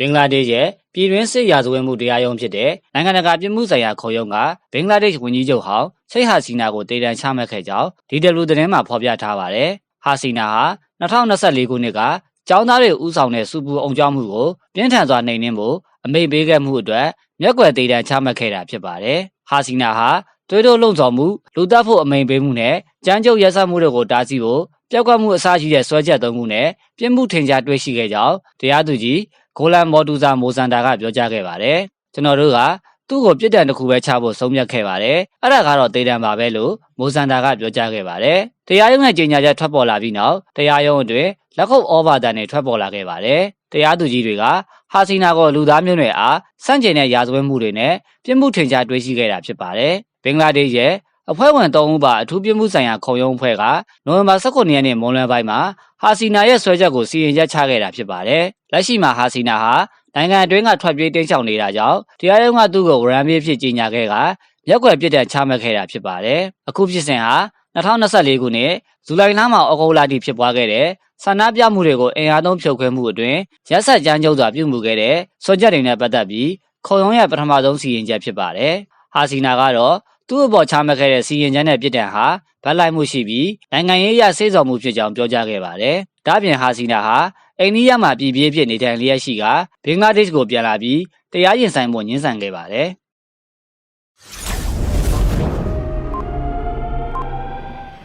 ဘင်္ဂလားဒေ့ရှ်ရဲ့ပြည်တွင်းစစ်ရာဇဝတ်မှုတရားရုံးဖြစ်တဲ့နိုင်ငံတကာပြည်မှုဆိုင်ရာခုံရုံးကဘင်္ဂလားဒေ့ရှ်ဝန်ကြီးချုပ်ဟောင်းရှိတ်ဟာစီနာကိုတေတံချမှတ်ခဲ့ကြောင်း DW သတင်းမှာဖော်ပြထားပါတယ်။ဟာစီနာဟာ2024ခုနှစ်ကကျောင်းသားတွေဥဆောင်တဲ့စူပူအောင်ကြောင်းမှုကိုပြင်းထန်စွာနှိမ်နင်းဖို့အမိန့်ပေးခဲ့မှုအတွက်မျက်ကွယ်တေတံချမှတ်ခဲ့တာဖြစ်ပါတယ်။ဟာစီနာဟာသွေးတို့လုံဆောင်မှုလူတက်ဖို့အမိန့်ပေးမှုနဲ့ကြမ်းကြုတ်ရက်စက်မှုတွေကိုတားဆီးဖို့ပျောက်ကမှုအစရှိတဲ့ဆွဲချက်သုံးမှုနဲ့ပြစ်မှုထင်ရှားတွေ့ရှိခဲ့ကြောင်းတရားသူကြီးဂိုလန်မော်တူဇာမိုဇန်တာကပြောကြားခဲ့ပါတယ်။ကျွန်တော်တို့ကသူ့ကိုပြစ်ဒဏ်တစ်ခုပဲချဖို့ဆုံးဖြတ်ခဲ့ပါတယ်။အဲ့ဒါကတော့တေတံပါပဲလို့မိုဇန်တာကပြောကြားခဲ့ပါတယ်။တရားရုံးရဲ့ကြေညာချက်ထွက်ပေါ်လာပြီးနောက်တရားရုံးအတွင်းလက်ခုပ်ဩဘာသာနဲ့ထွက်ပေါ်လာခဲ့ပါတယ်။တရားသူကြီးတွေကဟာစီနာကိုလူသားမျိုးနွယ်အားစန့်ကျင်တဲ့ရာဇဝတ်မှုတွေနဲ့ပြစ်မှုထင်ရှားတွေ့ရှိခဲ့တာဖြစ်ပါတယ်။ဘင်္ဂလားဒေ့ရှ်ရဲ့ အဖွဲ့ဝင်၃ဦးပါအထူးပြမှုဆိုင်ရာခုံရုံးအဖွဲ့ကနိုဝင်ဘာ19ရက်နေ့မွန်လွယ်ပိုင်းမှာဟာစီနာရဲ့ဆွဲချက်ကိုစီရင်ချက်ချခဲ့တာဖြစ်ပါတယ်။လက်ရှိမှာဟာစီနာဟာနိုင်ငံအတွင်းကထွက်ပြေးတိမ်းရှောင်နေတာကြောင့်တရားရုံးကသူ့ကိုဝရမ်းပြေးဖြစ်ကြီးညာခဲ့ကရက်ွက်ပြစ်ဒဏ်ချမှတ်ခဲ့တာဖြစ်ပါတယ်။အခုဖြစ်စဉ်ဟာ2024ခုနှစ်ဇူလိုင်လမှာဩဂုတ်လထိဖြစ်ပွားခဲ့တဲ့ဆန္ဒပြမှုတွေကိုအင်အားသုံးဖြုတ်ခွဲမှုအတွင်းရက်ဆက်ကြမ်းကြုတ်စွာပြုမှုခဲ့တဲ့ဆွကြက်တွေနဲ့ပတ်သက်ပြီးခုံရုံးရဲ့ပထမဆုံးစီရင်ချက်ဖြစ်ပါတယ်။ဟာစီနာကတော့ သူ့အပေါ်ချမှတ်ခဲ့တဲ့စီရင်ချက်နဲ့ပြစ်ဒဏ်ဟာဗတ်လိုက်မှုရှိပြီးနိုင်ငံရေးအရစေးစော်မှုဖြစ်ကြောင်းပြောကြားခဲ့ပါတယ်။ဒါ့အပြင်ဟာစီနာဟာအိန္ဒိယမှာပြည်ပြည့်ဖြစ်နေထိုင်လျက်ရှိကဘင်္ဂလားဒေ့ရှ်ကိုပြန်လာပြီးတရားရင်ဆိုင်ဖို့ညှင်းဆန်ခဲ့ပါတယ်။